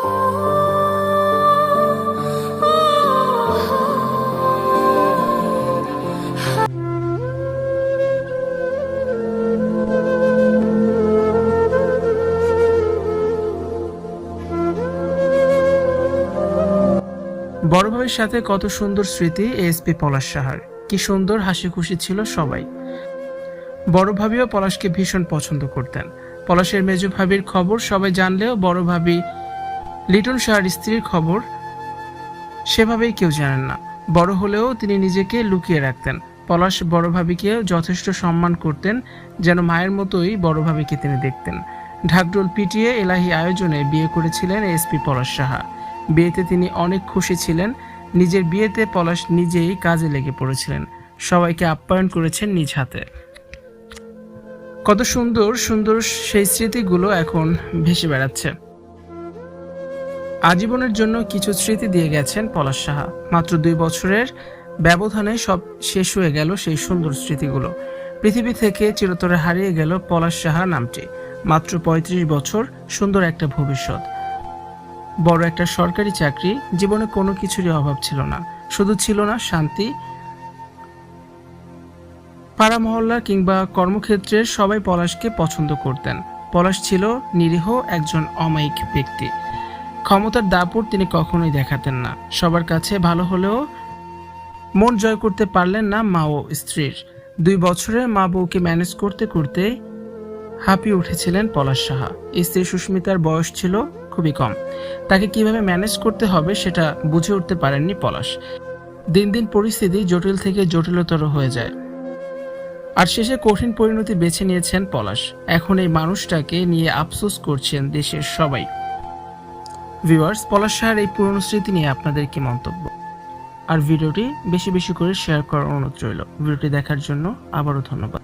বড় ভাইয়ের সাথে কত সুন্দর স্মৃতি এসপি পলাশ সাহার। কি সুন্দর হাসি খুশি ছিল সবাই। বড় ভাবিও পলাশকে ভীষণ পছন্দ করতেন। পলাশের মেজ ভাবির খবর সবাই জানলেও বড় ভাবি লিটন সাহার স্ত্রীর খবর সেভাবেই কেউ জানেন না। বড় হলেও তিনি নিজেকে লুকিয়ে রাখতেন। পলাশ বড় ভাবিকে যথেষ্ট সম্মান করতেন, যেন মায়ের মতোই বড় ভাবিকে তিনি দেখতেন। ঢাকঢোল পিটিয়ে এলাহি আয়োজনে বিয়ে করেছিলেন এসপি পলাশ সাহা। বিয়েতে তিনি অনেক খুশি ছিলেন। নিজের বিয়েতে পলাশ নিজেই কাজে লেগে পড়েছিলেন। সবাইকে আপ্যায়ন করেছেন নিজ হাতে। কত সুন্দর সুন্দর সেই স্মৃতিগুলো এখন ভেসে বেড়াচ্ছে। আজীবনের জন্য কিছু স্মৃতি দিয়ে গেছেন পলাশ সাহা। মাত্র দুই বছরের ব্যবধানে সব শেষ হয়ে গেল সেই সুন্দর স্মৃতিগুলো। পৃথিবী থেকে চিরতরে হারিয়ে গেল পলাশ সাহা নামটি। মাত্র ৩৫ বছর, সুন্দর একটা ভবিষ্যৎ। বড় একটা সরকারি চাকরি, জীবনে কোনো কিছুরই অভাব ছিল না। শুধু ছিল না শান্তি। পাড়া মহল্লা কিংবা কর্মক্ষেত্রের সবাই পলাশকে পছন্দ করতেন। পলাশ ছিল নিরীহ একজন অমায়িক ব্যক্তি। ক্ষমতার দাপট তিনি কখনোই দেখাতেন না। সবার কাছে ভালো হলেও মন জয় করতে পারলেন না মা ও স্ত্রীর। দুই বছরে মা বউকে ম্যানেজ করতে করতে হাঁপিয়ে উঠেছিলেন পলাশ সাহা। স্ত্রী সুস্মিতার বয়স ছিল খুবই কম। তাকে কীভাবে ম্যানেজ করতে হবে সেটা বুঝে উঠতে পারেননি পলাশ। দিন দিন পরিস্থিতি জটিল থেকে জটিলতর হয়ে যায়। আর শেষে কঠিন পরিণতি বেছে নিয়েছেন পলাশ। এখন এই মানুষটাকে নিয়ে আফসোস করছেন দেশের সবাই। ভিউয়ার্স পলাশ সাহার এই পুরনো স্মৃতি নিয়ে আপনাদের কি মন্তব্য? আর ভিডিওটি বেশি বেশি করে শেয়ার করার অনুরোধ রইল। ভিডিওটি দেখার জন্য আবারও ধন্যবাদ।